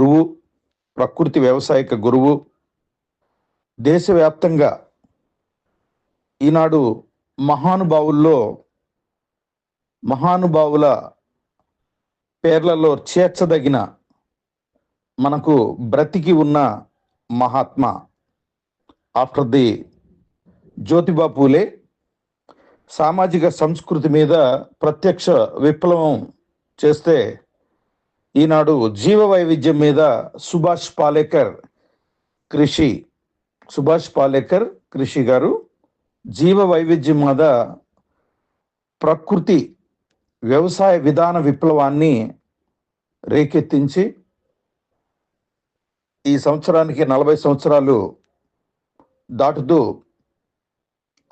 గురువు ప్రకృతి వ్యవసాయక గురువు దేశవ్యాప్తంగా ఈనాడు మహానుభావుల్లో మహానుభావుల పేర్లలో చేర్చదగిన మనకు బ్రతికి ఉన్న మహాత్మా ఆఫ్టర్ ది జ్యోతిబా పూలే. సామాజిక సంస్కృతి మీద ప్రత్యక్ష విప్లవం చేస్తే ఈనాడు జీవ వైవిధ్యం మీద సుభాష్ పాలేకర్ కృషి. సుభాష్ పాలేకర్ కృషి గారు జీవ వైవిధ్యం మీద ప్రకృతి వ్యవసాయ విధాన విప్లవాన్ని రేకెత్తించి ఈ సంవత్సరానికి నలభై సంవత్సరాలు దాటుతూ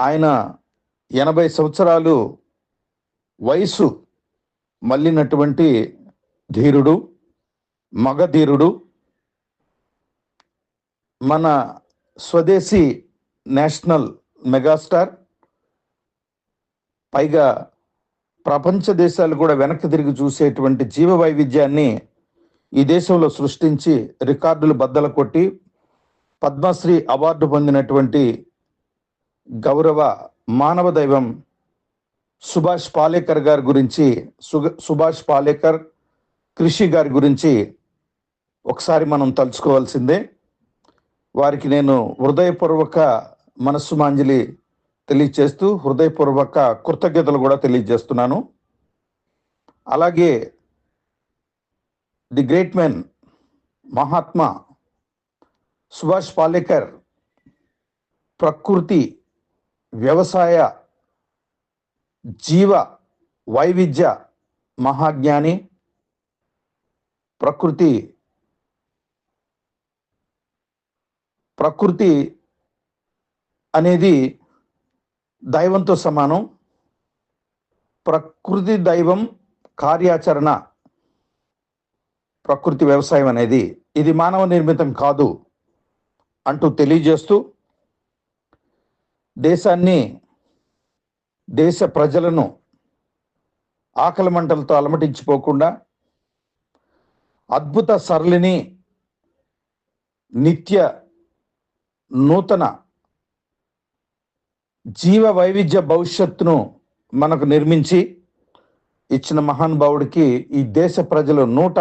ఆయన ఎనభై సంవత్సరాలు వయసు మళ్ళినటువంటి ధీరుడు మగధీరుడు మన స్వదేశీ నేషనల్ మెగాస్టార్ పైగా ప్రపంచ దేశాలు కూడా వెనక్కి తిరిగి చూసేటువంటి జీవ వైవిధ్యాన్ని ఈ దేశంలో సృష్టించి రికార్డులు బద్దలు కొట్టి పద్మశ్రీ అవార్డు పొందినటువంటి గౌరవ మానవ దైవం సుభాష్ పాలేకర్ గారి గురించి సుగ- సుభాష్ పాలేకర్ కృషి గారి గురించి ఒకసారి మనం తలుచుకోవాల్సిందే. వారికి నేను హృదయపూర్వక మనస్సుమాంజలి తెలియజేస్తూ హృదయపూర్వక కృతజ్ఞతలు కూడా తెలియజేస్తున్నాను. అలాగే the great men Mahatma Subhash Palekar ప్రకృతి వ్యవసాయ జీవ వైవిధ్య మహాజ్ఞాని. ప్రకృతి ప్రకృతి అనేది దైవంతో సమానం. ప్రకృతి దైవం కార్యాచరణ ప్రకృతి వ్యవసాయం అనేది ఇది మానవ నిర్మితం కాదు అంటూ తెలియజేస్తూ దేశాన్ని దేశ ప్రజలను ఆకలి మంటలతో అలమటించిపోకుండా అద్భుత సరళిని నిత్య నూతన జీవ వైవిధ్య భవిష్యత్తును మనకు నిర్మించి ఇచ్చిన మహానుభావుడికి ఈ దేశ ప్రజలు నూట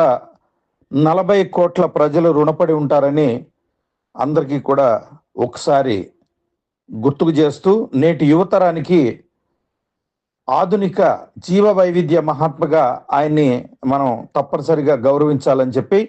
నలభై కోట్ల ప్రజలు రుణపడి ఉంటారని అందరికీ కూడా ఒకసారి గుర్తుకు చేస్తూ నేటి యువతరానికి ఆధునిక జీవ వైవిధ్య మహాత్మగా ఆయన్ని మనం తప్పనిసరిగా గౌరవించాలని చెప్పి